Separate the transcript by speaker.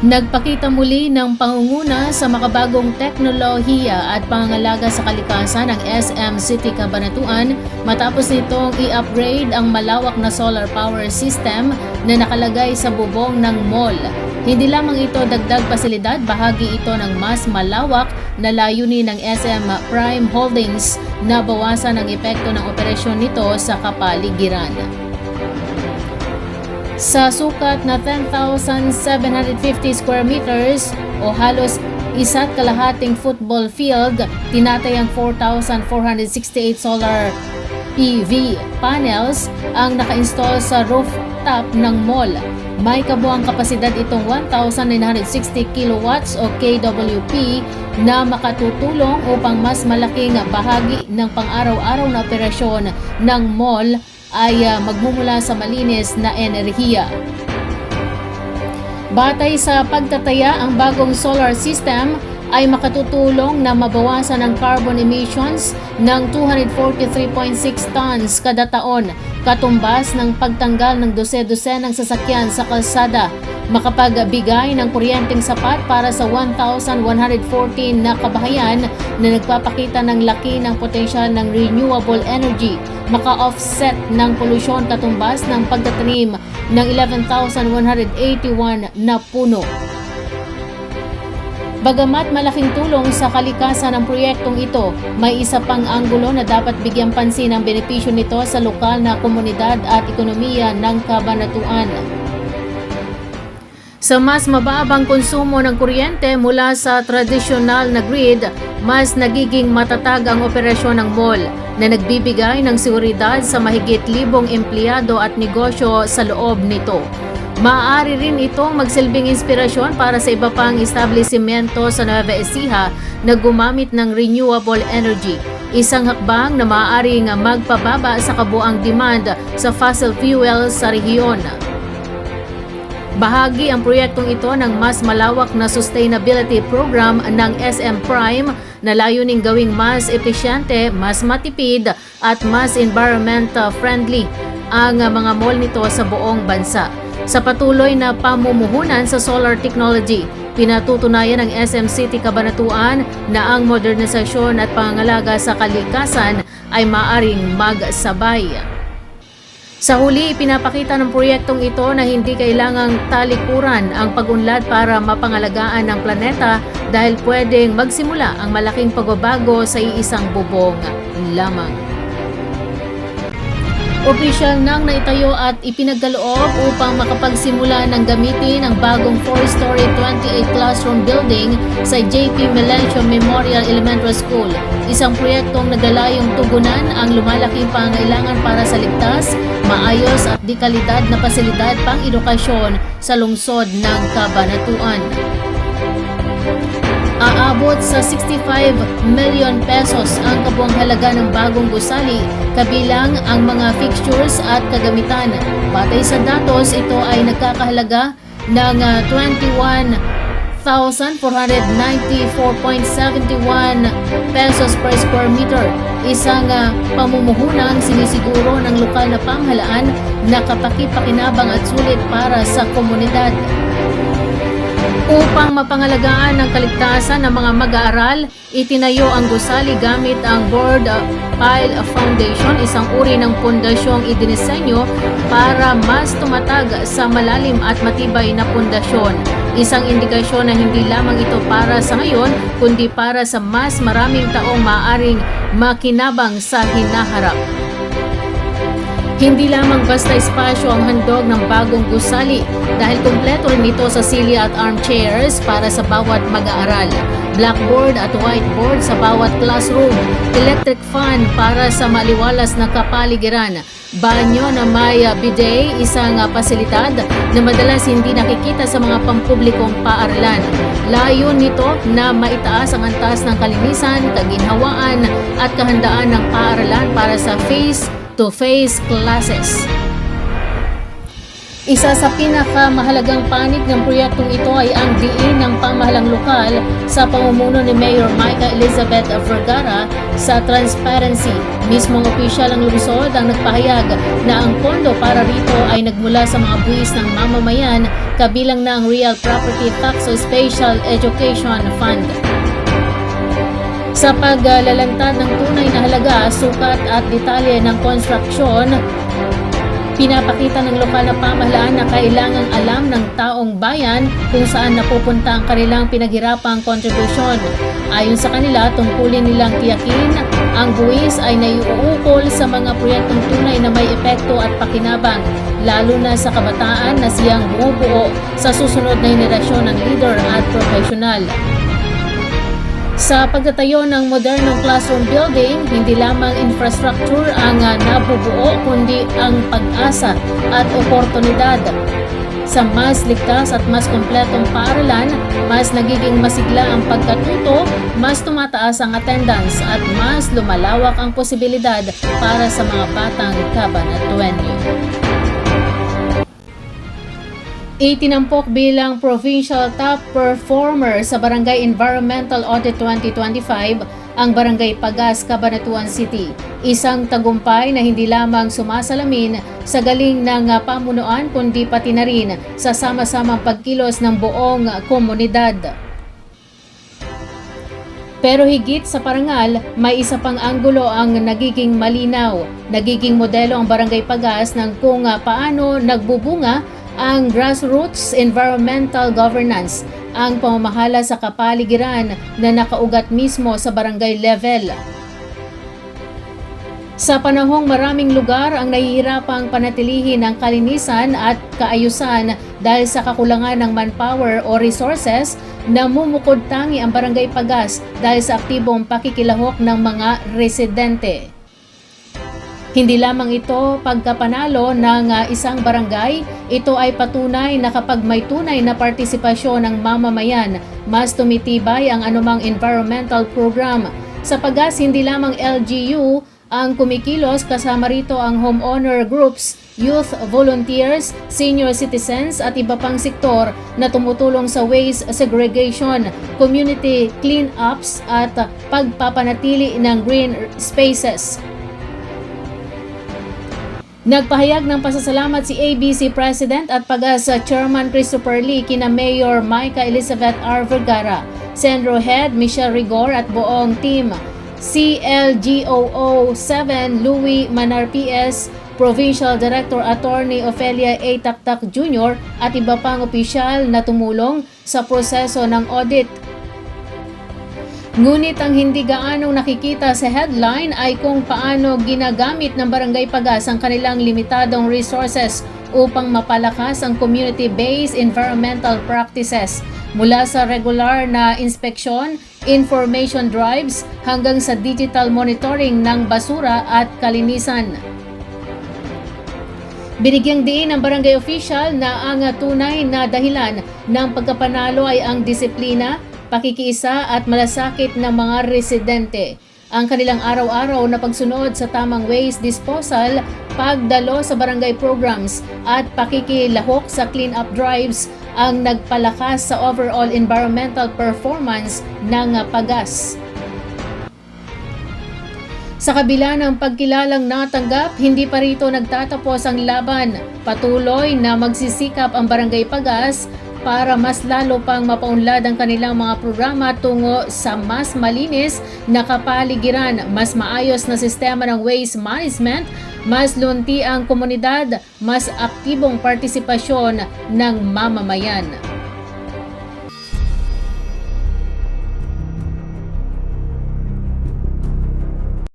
Speaker 1: Nagpakita muli ng pangunguna sa makabagong teknolohiya at pangangalaga sa kalikasan ng SM City Cabanatuan matapos nitong i-upgrade ang malawak na solar power system na nakalagay sa bubong ng mall. Hindi lamang ito dagdag pasilidad, bahagi ito ng mas malawak na layunin ng SM Prime Holdings na bawasan ang epekto ng operasyon nito sa kapaligiran. Sa sukat na 10,750 square meters o halos isa't kalahating football field, tinatayang 4,468 solar PV panels ang naka-install sa rooftop ng mall. May kabuang kapasidad itong 1,960 kilowatts o kWp na makatutulong upang mas malaking bahagi ng pang-araw-araw na operasyon ng mall ay ah, magmumula sa malinis na enerhiya. Batay sa pagtataya, ang bagong solar system ay makatutulong na mabawasan ang carbon emissions ng 243.6 tons kada taon, katumbas ng pagtanggal ng dose-dose ng sasakyan sa kalsada, makapagbigay ng kuryenteng sapat para sa 1,114 na kabahayan na nagpapakita ng laki ng potensyal ng renewable energy, maka-offset ng polusyon katumbas ng pagtatanim ng 11,181 na puno. Bagamat malaking tulong sa kalikasan ng proyektong ito, may isa pang anggulo na dapat bigyang pansin ang benepisyo nito sa lokal na komunidad at ekonomiya ng kabanatuan. Sa mas mababang konsumo ng kuryente mula sa tradisyonal na grid, mas nagiging matatag ang operasyon ng mall na nagbibigay ng seguridad sa mahigit libong empleyado at negosyo sa loob nito. Maaari rin itong magsilbing inspirasyon para sa iba pang establishmento sa Nueva Ecija na gumamit ng renewable energy. Isang hakbang na maaaring magpababa sa kabuang demand sa fossil fuel sa rehiyon. Bahagi ang proyektong ito ng mas malawak na sustainability program ng SM Prime na layuning gawing mas epesyente, mas matipid at mas environment friendly ang mga mall nito sa buong bansa. Sa patuloy na pamumuhunan sa solar technology, pinatutunayan ng SM City Cabanatuan na ang modernisasyon at pangangalaga sa kalikasan ay maaring magsabay. Sa huli, pinapakita ng proyektong ito na hindi kailangang talikuran ang pagunlad para mapangalagaan ng planeta dahil pwedeng magsimula ang malaking pagbabago sa iisang bubong lamang. Opisyal nang naitayo at ipinagkaloob upang makapagsimula ng gamitin ang bagong 4-story 28 classroom building sa JP Melencio Memorial Elementary School. Isang proyektong naglalayong tugunan ang lumalaking pangailangan para sa ligtas, maayos at di kalidad na pasilidad pang edukasyon sa lungsod ng Kabanatuan aabot sa 65 million pesos ang kabuang halaga ng bagong gusali kabilang ang mga fixtures at kagamitan. Batay sa datos, ito ay nagkakahalaga ng ah, 21,494.71 pesos per square meter. Isang ah, pamumuhunang sinisiguro ng lokal na pamahalaan na kapaki-pakinabang at sulit para sa komunidad. Upang mapangalagaan ng kaligtasan ng mga mag-aaral, itinayo ang gusali gamit ang Board Pile Foundation, isang uri ng pundasyong idinisenyo para mas tumatag sa malalim at matibay na pundasyon. Isang indikasyon na hindi lamang ito para sa ngayon, kundi para sa mas maraming taong maaring makinabang sa hinaharap. Hindi lamang basta espasyo ang handog ng bagong gusali dahil kumpleto rin ito sa silya at armchairs para sa bawat mag-aaral, blackboard at whiteboard sa bawat classroom, electric fan para sa maliwalas na kapaligiran, banyo na may bidet, isang pasilidad na madalas hindi nakikita sa mga pampublikong paaralan. Layon nito na maitaas ang antas ng kalinisan, kaginhawaan at kahandaan ng paaralan para sa face to face classes. Isa sa pinakamahalagang panig ng proyektong ito ay ang diin ng pamahalang lokal sa pamumuno ni Mayor Micah Elizabeth Vergara sa transparency. Mismong opisyal ng lungsod ang nagpahayag na ang pondo para rito ay nagmula sa mga buwis ng mamamayan kabilang na ang Real Property Tax o Special Education Fund. Sa paglalantad ng tunay na halaga, sukat at detalye ng konstruksyon, Pinapakita ng lokal na pamahalaan na kailangang alam ng taong bayan kung saan napupunta ang kanilang pinaghirapang kontribusyon. Ayon sa kanila, tungkulin nilang tiyakin ang buwis ay naiuukol sa mga proyektong tunay na may epekto at pakinabang, lalo na sa kabataan na siyang bumubuo sa susunod na henerasyon ng leader at profesional. Sa pagtatayo ng modernong classroom building, hindi lamang infrastructure ang uh, nabubuo kundi ang pag-asa at oportunidad. Sa mas ligtas at mas kompletong paaralan, mas nagiging masigla ang pagkatuto, mas tumataas ang attendance at mas lumalawak ang posibilidad para sa mga batang kabanatuenyo. Itinampok bilang Provincial Top Performer sa Barangay Environmental Audit 2025 ang Barangay Pagas, Cabanatuan City. Isang tagumpay na hindi lamang sumasalamin sa galing ng pamunuan kundi pati na rin sa sama-samang pagkilos ng buong komunidad. Pero higit sa parangal, may isa pang anggulo ang nagiging malinaw. Nagiging modelo ang Barangay Pagas ng kung paano nagbubunga ang grassroots environmental governance, ang pamamahala sa kapaligiran na nakaugat mismo sa barangay level. Sa panahong maraming lugar ang nahihirapang panatilihin ang kalinisan at kaayusan dahil sa kakulangan ng manpower o resources, namumukod tangi ang barangay Pagas dahil sa aktibong pakikilahok ng mga residente. Hindi lamang ito pagkapanalo ng uh, isang barangay, ito ay patunay na kapag may tunay na partisipasyon ng mamamayan, mas tumitibay ang anumang environmental program. Sa pagas, hindi lamang LGU ang kumikilos kasama rito ang homeowner groups, youth volunteers, senior citizens at iba pang sektor na tumutulong sa waste segregation, community clean-ups at pagpapanatili ng green spaces. Nagpahayag ng pasasalamat si ABC President at PAGAS Chairman Christopher Lee kina Mayor Micah Elizabeth R. Vergara, Sendro Head Michelle Rigor at buong team, CLGOO 7 Louis Manar PS, Provincial Director Attorney Ophelia A. Taktak Jr. at iba pang opisyal na tumulong sa proseso ng audit Ngunit ang hindi gaanong nakikita sa headline ay kung paano ginagamit ng Barangay Pagas ang kanilang limitadong resources upang mapalakas ang community-based environmental practices mula sa regular na inspeksyon, information drives hanggang sa digital monitoring ng basura at kalinisan. Binigyang diin ng barangay official na ang tunay na dahilan ng pagkapanalo ay ang disiplina, pakikiisa at malasakit ng mga residente. Ang kanilang araw-araw na pagsunod sa tamang waste disposal, pagdalo sa barangay programs at pakikilahok sa clean-up drives ang nagpalakas sa overall environmental performance ng pagas. Sa kabila ng pagkilalang natanggap, hindi pa rito nagtatapos ang laban. Patuloy na magsisikap ang Barangay Pagas para mas lalo pang mapaunlad ang kanilang mga programa tungo sa mas malinis na kapaligiran, mas maayos na sistema ng waste management, mas lunti ang komunidad, mas aktibong partisipasyon ng mamamayan.